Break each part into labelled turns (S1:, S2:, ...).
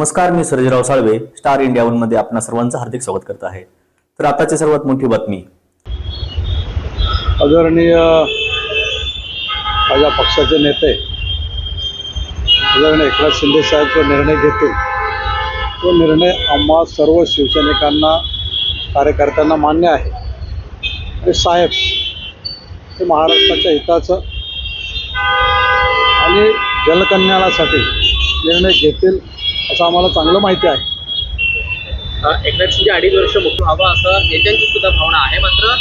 S1: नमस्कार मी Sarjerao Salve star India वनमध्ये आपणा सर्वांचं हार्दिक स्वागत करत आहे. तर आताची सर्वात मोठी बातमी.
S2: आदरणीय माझ्या पक्षाचे नेते आदरणीय एकनाथ शिंदे साहेब जो निर्णय घेतील तो निर्णय आम्हा सर्व शिवसैनिकांना कार्यकर्त्यांना मान्य आहे. आणि साहेब हे महाराष्ट्राच्या हिताचं आणि जलकल्याणासाठी निर्णय घेतील असं आम्हाला चांगलं माहिती आहे.
S3: एकनाथ शिंदे अडीच वर्ष मुख्य व्हावं असं नेत्यांची सुद्धा भावना आहे. मात्र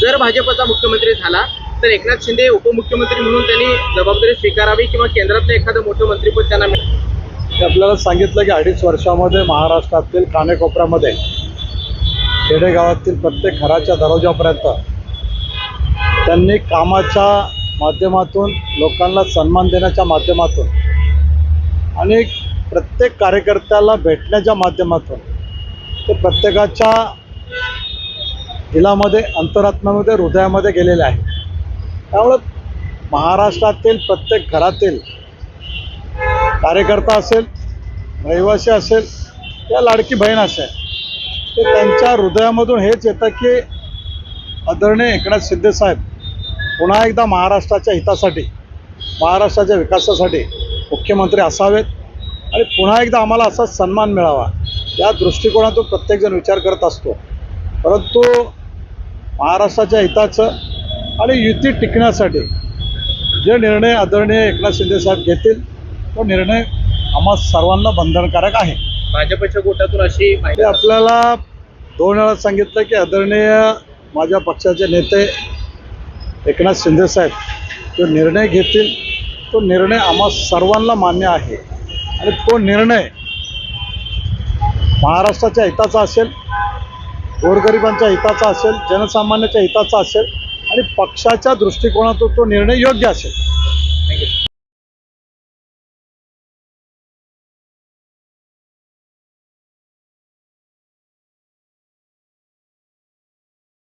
S3: जर भाजपचा मुख्यमंत्री झाला तर एकनाथ शिंदे उपमुख्यमंत्री म्हणून त्यांनी जबाबदारी स्वीकारावी किंवा केंद्रातलं एखादं मोठं मंत्रीपद त्यांना मिळेल
S2: ते आपल्याला सांगितलं की अडीच वर्षामध्ये महाराष्ट्रातील कानेकोपऱ्यामध्ये खेडेगावातील प्रत्येक घराच्या दरवाजापर्यंत त्यांनी कामाच्या माध्यमातून लोकांना सन्मान देण्याच्या माध्यमातून आणि प्रत्येक कार्यकर्त्याला भेटण्याच्या माध्यमातून ते प्रत्येकाच्या दिलामध्ये अंतरात्म्यामध्ये हृदयामध्ये गेलेले आहे त्यामुळं महाराष्ट्रातील प्रत्येक घरातील कार्यकर्ता असेल रहिवासी असेल या लाडकी बहीण असेल ते त्यांच्या हृदयामधून हेच येतं की आदरणीय एकनाथ शिंदेसाहेब पुन्हा एकदा महाराष्ट्राच्या हितासाठी महाराष्ट्राच्या विकासासाठी मुख्यमंत्री असावेत. आणि पुन्हा एकदा आम्हाला असा सन्मान मिळावा. या दृष्टिकोनातून प्रत्येकजण विचार करत असतो. परंतु महाराष्ट्राच्या हिताचं आणि युती टिकण्यासाठी जे निर्णय आदरणीय एकनाथ शिंदे साहेब घेतील तो निर्णय आम्हा सर्वांना बंधनकारक आहे.
S3: भाजपच्या गोटातून अशी माहिती
S2: आपल्याला दोन वेळा सांगितलं की आदरणीय माझ्या पक्षाचे नेते एकनाथ शिंदे साहेब जो निर्णय घेतील तो निर्णय आम्हा सर्वांना मान्य आहे. आणि तो निर्णय महाराष्ट्राच्या हिताचा असेल गोरगरिबांच्या हिताचा असेल जनसामान्याच्या हिताचा असेल आणि पक्षाच्या दृष्टिकोनातून तो निर्णय योग्य असेल.